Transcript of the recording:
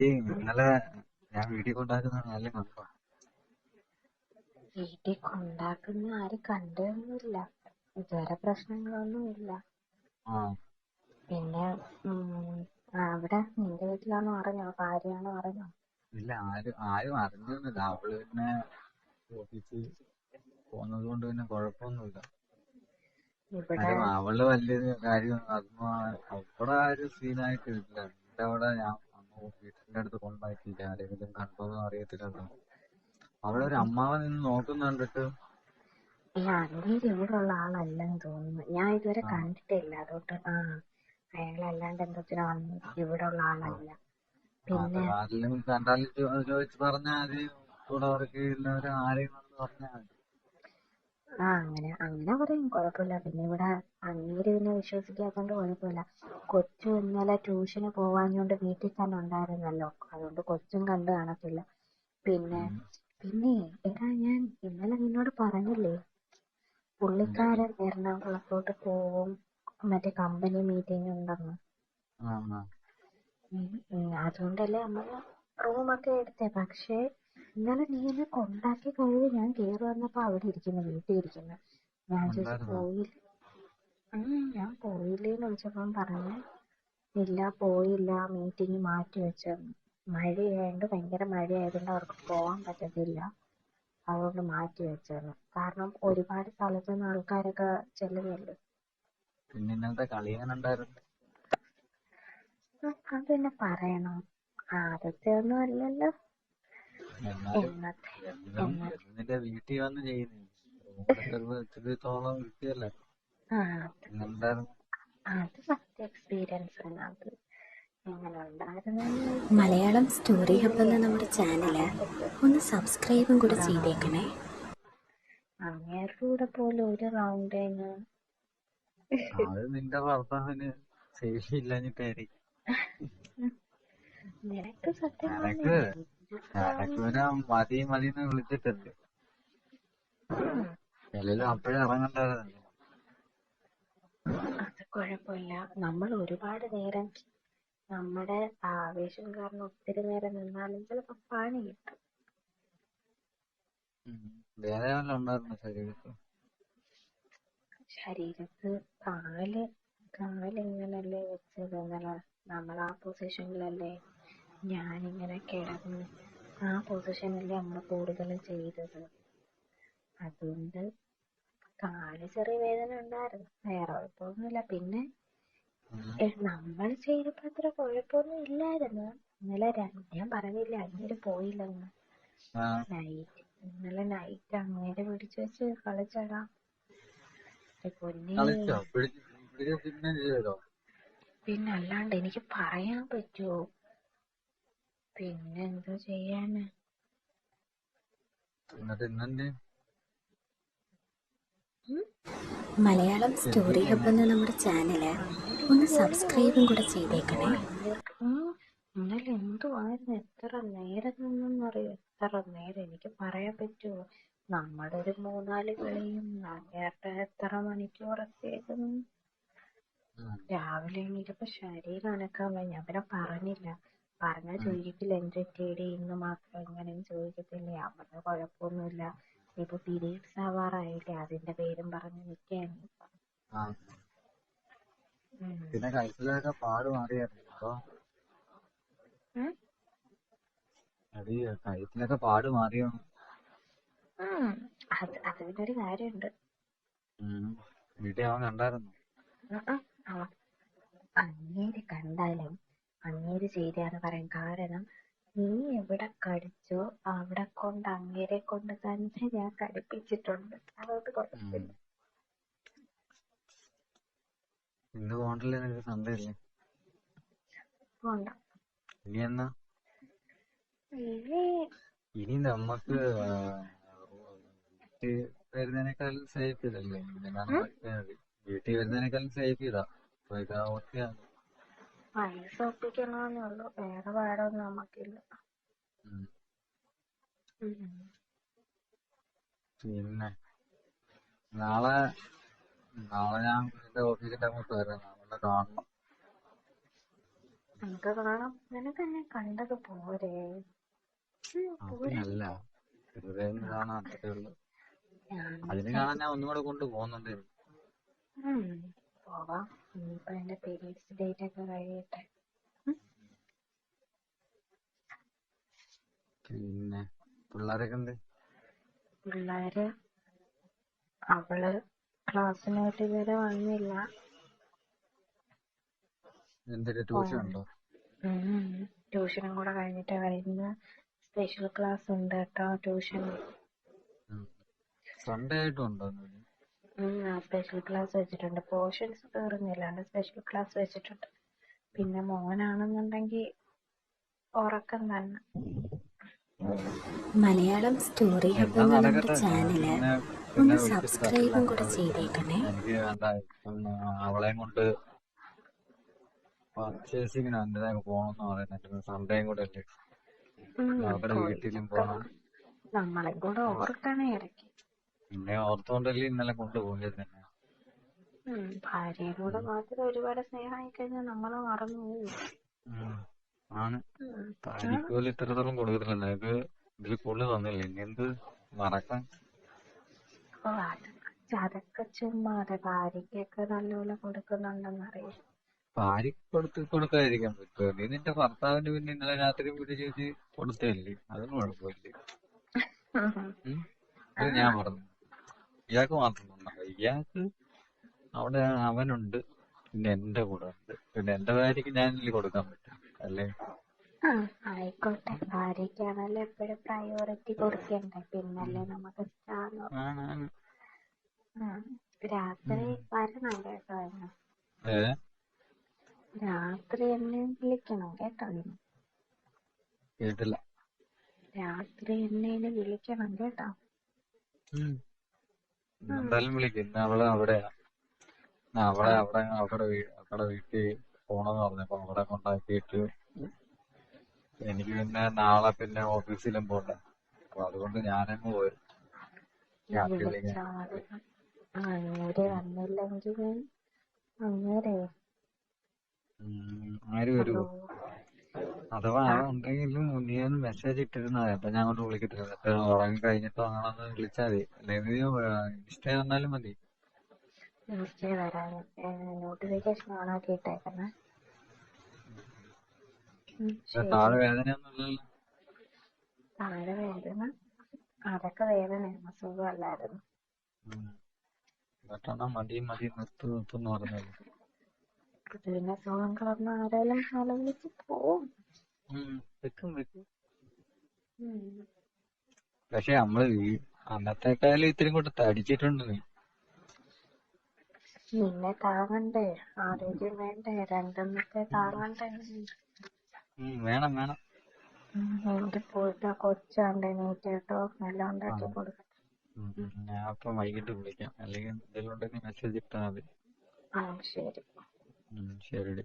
ഇന്നലെ ഞാൻ വീഡിയോ കൊണ്ടാക്കുന്ന നല്ല കണ്ടോ? വീട്ടിൽ കൊണ്ടാക്കുന്ന ആരും കണ്ടൊന്നുമില്ല. ഇതുവരെ പ്രശ്നങ്ങളൊന്നുമില്ല. ആ. പിന്നെ ഉം, അവിടെ നിന്റെ വീട്ടിലാണോ അറിഞ്ഞോ? ഭാര്യയാണോ അറിഞ്ഞോ? ഇല്ല ആരും ആരും അറിഞ്ഞൊന്നുമില്ല. അവൾ പിന്നെ ഓഫീസിൽ പോന്നത് കൊണ്ട് പിന്നെ കുഴപ്പമൊന്നുമില്ല. ഇവിടെ കാര്യം അവൾ വലിയൊരു കാര്യം അതൊന്നും അവിടെ ആ ഒരു സീനായിട്ട് ഇല്ല എന്റെ അവിടെ ഞാൻ വീട്ടിന്റെ അടുത്ത് കൊണ്ടാക്കിയില്ല ആരെങ്കിലും കണ്ടോന്നും അറിയത്തില്ലല്ലോ. അവിടെ ഒരു അമ്മാവൻ നിന്ന് നോക്കുന്ന കണ്ടിട്ട് അങ്ങേര് ഉള്ള ആളല്ലെന്ന് തോന്നുന്നു. ഞാൻ ഇതുവരെ കണ്ടിട്ടില്ല. അതുകൊണ്ട് ആ അയാളല്ലാണ്ട് എന്തോത്തിനാ വന്നു ഇവിടെ ഉള്ള ആ ആളല്ല പിന്നെ ആരെങ്കിലും കണ്ടാൽ ചോദിച്ച് പറഞ്ഞാൽ മതി കൂടെ വർക്ക് ചെയ്യുന്നവര് ആരെയും പറഞ്ഞാൽ മതി. ആ അങ്ങനെ അങ്ങനെ പറയും. കുഴപ്പമില്ല. പിന്നെ ഇവിടെ അങ്ങേര് പിന്നെ വിശ്വസിക്കാത്തോണ്ട് കുഴപ്പമില്ല. കൊച്ചു ഇന്നലെ ട്യൂഷന് പോവാഞ്ഞോണ്ട് വീട്ടിൽ തന്നെ ഉണ്ടായിരുന്നല്ലോ. അതുകൊണ്ട് കൊച്ചും കണ്ടു കാണത്തില്ല. പിന്നെ പിന്നെ എടാ ഞാൻ ഇന്നലെ നിന്നോട് പറഞ്ഞില്ലേ? പുള്ളിക്കാരൻ എറണാകുളത്തോട്ട് പോവും. മറ്റേ കമ്പനി മീറ്റിംഗ് ഉണ്ടെന്ന്. അതുകൊണ്ടല്ലേ നമ്മൾ റൂമൊക്കെ എടുത്തേ. പക്ഷേ ഇന്നലെ നീ എന്നെ കൊണ്ടാക്കി കഴിഞ്ഞ് ഞാൻ കേറി വന്നപ്പോ അവിടെ ഇരിക്കുന്നു വീട്ടിൽ ഇരിക്കുന്നു. ഞാൻ ചോദിച്ചു പോയില്ല. ഉം, ഞാൻ പോയില്ലേന്ന് ചോദിച്ചപ്പം പറഞ്ഞു ഇല്ല പോയില്ല മീറ്റിംഗ് മാറ്റി വെച്ചെന്ന് മഴയായതുകൊണ്ട് ഭയങ്കര മഴയായതുകൊണ്ട് അവർക്ക് പോവാൻ പറ്റത്തില്ല. അതുകൊണ്ട് മാറ്റി വെച്ചെന്ന്. കാരണം ഒരുപാട് സ്ഥലത്തു നിന്ന് ആൾക്കാരൊക്കെ ചെല്ലുന്നല്ലേ പിന്നെ ഇന്നത്തെ കളി എങ്ങനെ ഉണ്ടായിരുന്നു? ഉം, അത് പിന്നെ പറയണം. ആദ്യത്തെ ഒന്നും അല്ലല്ലോ എന്നാലും എന്നത്തെ എന്നും എന്ന എന്നും നിന്റെ വീട്ടിൽ വന്ന് ചെയ്യുന്നു. മലയാളം സ്റ്റോറി ഹബ് എന്ന നമ്മുടെ ചാനൽ ഒന്ന് സബ്സ്ക്രൈബും കൂടെ ചെയ്തേക്കണേ. അങ്ങേരുടെ കൂടെ പോലും ഒരു റൗണ്ട് അത് നിന്റെ ഭർത്താവിന് ശേഷിയില്ലാഞ്ഞിട്ടായിരിക്കും നിനക്ക് സത്യം പിന്നെ മതി മതി എന്ന് വിളിച്ചിട്ടുണ്ട്. ചിലരും അപ്പഴേ ഇറങ്ങണ്ടായിരുന്നു അത് കുഴപ്പമില്ല. നമ്മൾ ഒരുപാട് നേരം നമ്മുടെ ആവേശം കാരണം ഒത്തിരി നേരം നിന്നാലും ചിലപ്പോ പണി കിട്ടും. വേറെ വല്ല ഉണ്ടായിരുന്നു ശരീരത്ത്? ശരീരത്ത് കാൽ കാൽ ഇങ്ങനല്ലേ വെച്ചത്. ഇന്നലെ നമ്മൾ ആ പൊസിഷനിലല്ലേ ഞാനിങ്ങനെ കിടന്ന് ആ പൊസിഷനിൽ നമ്മൾ കൂടുതലും ചെയ്തത്. അതുകൊണ്ട് കാൽ ചെറിയ വേദന ഉണ്ടായിരുന്നു. വേറെ കുഴപ്പമൊന്നുമില്ല. പിന്നെ. നമ്മൾ ചെയ്തപ്പോ അത്ര കുഴപ്പമൊന്നും ഇല്ലായിരുന്നു. ഇന്നലെ ഞാൻ പറഞ്ഞില്ല അങ്ങേര് പോയില്ലെന്ന്. നൈറ്റ് ഇന്നലെ നൈറ്റ് അങ്ങേര് പിടിച്ചു വെച്ച് കളിച്ചടാ പൊന്നെ. പിന്നെ അല്ലാണ്ട് എനിക്ക് പറയാൻ പറ്റുമോ പിന്നെ എന്തോ ചെയ്യാന്? മലയാളം സ്റ്റോറി ഹബ് എന്ന നമ്മുടെ ചാനൽ ഒന്ന് സബ്സ്ക്രൈബും കൂടെ ചെയ്തേക്കണേ. ഇന്നലെ എന്തുവായിരുന്നു എത്ര നേരം നിന്നെന്നറിയോ? എത്ര നേരം? എനിക്ക് പറയാൻ പറ്റുമോ നമ്മുടെ ഒരു മൂന്നാൽ കളിയും നേരത്തെ എത്ര മണിക്കൂറൊക്കെ ആയിരുന്നു. രാവിലെ എണീറ്റപ്പോ ശരീരം അനക്കാൻ വയ്യ. ഞാൻ പിന്നെ പറഞ്ഞില്ല. പറഞ്ഞാൽ ഉം. ചോദിക്കത്തില്ല എന്ത് പറ്റിയെടി ഇന്ന് മാത്രം. എങ്ങനെയും ചോദിക്കത്തില്ലേ. അവരുടെ കുഴപ്പമൊന്നുമില്ല. ഇപ്പൊ പീരീഡ്സ് ആവാറായില്ലേ അതിന്റെ പേരും പറഞ്ഞ് നിൽക്കുകയാണ് ആ. പിന്നെ കഴുത്തിലൊക്കെ പാട് മാറിയായിരുന്നു. അപ്പൊ അത് ഈ കഴുത്തിലൊക്കെ പാട് മാറിയോ? അത് അത് പിന്നെ ഒരു കാര്യമുണ്ട്. വീട്ടിൽ അവൻ കണ്ടായിരുന്നു? അങ്ങേര് കണ്ടാലും അങ്ങേര് ചെയ്തതാന്ന് പറയാൻ കാരണം നീ എവിടെ കടിച്ചോ അവിടെ കൊണ്ട് അങ്ങേരെ കൊണ്ട് തന്നെ ഞാൻ കടിപ്പിച്ചിട്ടുണ്ട്. അതുകൊണ്ട് കുഴപ്പമില്ല ഇന്ന് പോകണ്ടല്ലേ നിനക്ക് സൺഡേ അല്ലേ പോണ്ട. ഇനി എന്നാ? ഇനി ഇനി നമ്മക്ക് വരുന്നതിനേക്കാളും സേഫ് ഇതല്ലേ? വീട്ടിൽ വരുന്നതിനേക്കാളും സേഫ് ഇതാ. അപ്പൊ പൈസ ഒപ്പിക്കണമെന്നേ ഉള്ളൂ വേറെ പാടൊന്നും നമുക്കില്ല ഉം. ഉം. പിന്നെ നാളെ നാളെ ഞാൻ എന്റെ ഓഫീസിന്റെ അങ്ങോട്ട് വരാം. നാളെ കാണണം. നമുക്ക് കാണാം. നിനക്ക് എന്നെ കണ്ടത് പോരെ. അല്ല വെറുതെ ഒന്ന് കാണാൻ അത്രേ ഉള്ളൂ. അതിനെ കാണാൻ ഞാൻ ഒന്നും കൂടെ കൊണ്ട് പോകുന്നുണ്ട്. പോവാം. ഇനിയിപ്പോ എന്റെ പീരീഡ്സ് ഡേറ്റ് ഒക്കെ കഴിയട്ടെ. പിന്നെ പിള്ളേരൊക്കെ ഉണ്ട് പിള്ളേര് അവൾ ക്ലാസ്സിനോട്ട് ഇതുവരെ വന്നില്ല. ട്യൂഷനും കൂടെ കഴിഞ്ഞിട്ട് വരുന്ന സ്പെഷ്യൽ ക്ലാസ് ഉണ്ട് കേട്ടോ ട്യൂഷൻ സൺഡേ ആയിട്ടും ഉണ്ടോ? സ്പെഷ്യൽ ക്ലാസ് വെച്ചിട്ടുണ്ട്. പോർഷൻസ് തീർന്നില്ലാണ്ട് സ്പെഷ്യൽ ക്ലാസ് വെച്ചിട്ടുണ്ട്. പിന്നെ മോനാണെന്നുണ്ടെങ്കിൽ ഉറക്കം തന്നെ. മലയാളം സ്റ്റോറി ഹബ് എന്നാ എന്ന നമ്മുടെ ചാനൽ ഒന്ന് സബ്സ്ക്രൈബും കൂടെ ചെയ്തേക്കണേ. അവളെയും കൊണ്ട് പർച്ചേസിങ്ങിന് സൺഡേയും കൂടെ അല്ലേ? ഉം, അവരുടെ വീട്ടിലും നമ്മളെ കൂടെ ഓർക്കണേ ഇടയ്ക്ക്. പിന്നെ ഓർത്തോണ്ടല്ലേ ഇന്നലെ കൊണ്ടുപോയത് തന്നെ ഉം, ഭാര്യയോട് മാത്രം ഒരുപാട് സ്നേഹമായി കഴിഞ്ഞാൽ നമ്മൾ മറന്നു പോകും ഉം. ആണ്. ഉം. ഭാര്യക്ക് പോലും ഇത്രത്തോളം കൊടുക്കത്തില്ല നിനക്ക് ഇതിൽ കൂടുതൽ തന്നില്ല? ഇനി എന്ത് മറക്കാൻ? ഓ അതൊക്കെ അതൊക്കെ ചുമ്മാതെ ഭാര്യക്കൊക്കെ നല്ലപോലെ കൊടുക്കുന്നുണ്ടെന്നറിയാം. ഭാര്യക്ക് കൊടുത്ത് കൊടുക്കാതിരിക്കാൻ പറ്റുമോ? നീ നിന്റെ ഭർത്താവിന് പിന്നെ ഇന്നലെ രാത്രി വിളിച്ച് ചോദിച്ച് കൊടുത്തല്ലേ അതൊന്നും കുഴപ്പമില്ല. ഉം? അത് ഞാൻ പറഞ്ഞു ഇയാൾക്ക് മാത്രം തന്നാ ഇയാൾക്ക് അവിടെ അവനുണ്ട്. പിന്നെ എന്റെ കൂടെ ഉണ്ട്. പിന്നെ എന്റെ ഭാര്യക്ക് ഞാനില്ലേ കൊടുക്കാൻ പറ്റും അല്ലേ? ആ ആയിക്കോട്ടെ. ഭാര്യക്കാണല്ലോ എപ്പോഴും പ്രയോറിറ്റി കൊടുക്കണ്ടേ? പിന്നല്ലേ നമുക്ക് സ്ഥാനം ആണ് ആണ് ഉം. രാത്രി വരണം കേട്ടോ ഇന്ന്. ഏ? രാത്രി എന്നെ വിളിക്കണം കേട്ടോ കേട്ടില്ല. രാത്രി എന്നെ വിളിക്കണം കേട്ടോ. എന്തായാലും വിളിക്ക്. ഇന്ന് അവൾ അവിടെയാ. അവളെ അവിടെ അവിടെ വീ- വീട്ടി വീട്ടിൽ പോണെന്ന് പറഞ്ഞപ്പോ അവിടെ കൊണ്ടാക്കിയിട്ട് എനിക്ക് പിന്നെ നാളെ പിന്നെ ഓഫീസിലും പോണ്ട. അപ്പൊ അതുകൊണ്ട് ഞാനങ്ങ് പോയി രാത്രി വിളിക്കാൻ വിളിച്ചാ മതി. അങ്ങേര് വന്നില്ലെങ്കിൽ അങ്ങേരെ ആര് വരുവോ അഥവാ അവൻ ഉണ്ടെങ്കിലും നീ ഒന്ന് മെസ്സേജ് ഇട്ടിരുന്നാ മതി. അപ്പൊ ഞാൻ അങ്ങോട്ട് വിളിക്കത്തില്ല. എന്നിട്ട് ഉറങ്ങി കഴിഞ്ഞിട്ട് അങ്ങനെ ഒന്ന് വിളിച്ചാൽ മതി. അല്ലെങ്കിൽ നീ വന്നാലും മതി. നിശ്ചയം വരാൻ നോട്ടിഫിക്കേഷൻ ഓൺ ഇത് ശരി. താഴെ വേദന. അതൊക്കെ വേദനയാണ് സുഖമല്ലായിരുന്നു ഉം. എന്നിട്ടാണ് മതി മതി നിർത്തു നിർത്തുന്ന് പറഞ്ഞത് പിന്നെ സുഖം കളർന്ന് ആരെല്ലാം വിളിച്ച് പോവും. വെക്കും വെക്കും. പക്ഷെ നമ്മൾ അന്നത്തെക്കാളും ഇത്തിരി കൂടെ തടിച്ചിട്ടുണ്ട് നീ നിന്നെ താങ്ങണ്ടേ? ആരോഗ്യം വേണ്ടേ? രണ്ടെണ്ണത്തെ താങ്ങണ്ടേ? വേണം വേണം. ഉം, എനിക്ക് പോയിട്ട് ആ കൊച്ചാണ്ട് നീറ്റ് കേട്ടോ എല്ലാം ആ ഉണ്ടാക്കി കൊടുക്കും. ഉം, ഉം. ഞാൻ അപ്പൊ വൈകിട്ട് വിളിക്കാം. അല്ലെങ്കിൽ എന്തെങ്കിലും ഉണ്ടെങ്കിൽ മെസ്സേജ് ഇട്ടാൽ മതി. ആ ശരി. ഉം, ശരിടി